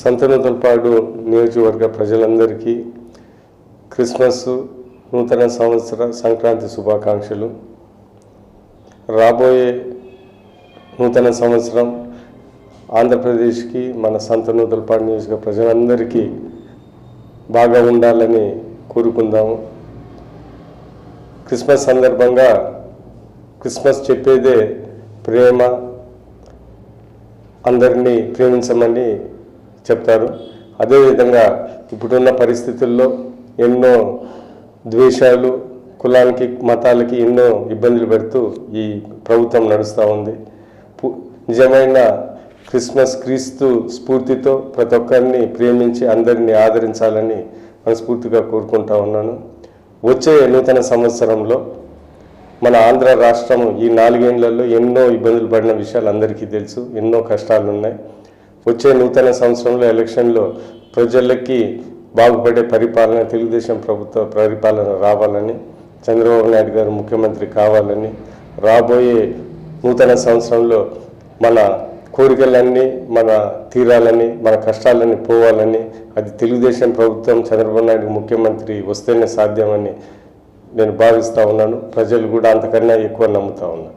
సంతనూతలపాడు నియోజకవర్గ ప్రజలందరికీ క్రిస్మస్ నూతన సంవత్సర సంక్రాంతి శుభాకాంక్షలు. రాబోయే నూతన సంవత్సరం ఆంధ్రప్రదేశ్కి మన సంతనూతలపాడు నియోజక ప్రజలందరికీ బాగా ఉండాలని కోరుకుందాము. క్రిస్మస్ సందర్భంగా క్రిస్మస్ చెప్పేదే ప్రేమ. అందరినీ ప్రేమించమని చెప్తారు. అదేవిధంగా ఇప్పుడున్న పరిస్థితుల్లో ఎన్నో ద్వేషాలు కులానికి మతాలకి ఎన్నో ఇబ్బందులు పెడుతూ ఈ ప్రభుత్వం నడుస్తూ ఉంది. పు- నిజమైన క్రిస్మస్ క్రీస్తు స్ఫూర్తితో ప్రతి ఒక్కరిని ప్రేమించి అందరినీ ఆదరించాలని మనస్ఫూర్తిగా కోరుకుంటా ఉన్నాను. వచ్చే నూతన సంవత్సరంలో మన ఆంధ్ర రాష్ట్రం ఈ నాలుగేండ్లలో ఎన్నో ఇబ్బందులు పడిన విషయాలు అందరికీ తెలుసు. ఎన్నో కష్టాలు ఉన్నాయి వచ్చే నూతన సంవత్సరంలో ఎలక్షన్లో ప్రజలకి బాగుపడే పరిపాలన తెలుగుదేశం ప్రభుత్వ పరిపాలన రావాలని చంద్రబాబు నాయుడు గారు ముఖ్యమంత్రి కావాలని రాబోయే నూతన సంవత్సరంలో మన కోరికలన్నీ మన తీరాలని మన కష్టాలన్నీ పోవాలని అది తెలుగుదేశం ప్రభుత్వం చంద్రబాబు నాయుడు ముఖ్యమంత్రి వస్తేనే సాధ్యమని నేను భావిస్తూ ఉన్నాను. ప్రజలు కూడా అంతకన్నా ఎక్కువ నమ్ముతా ఉన్నారు.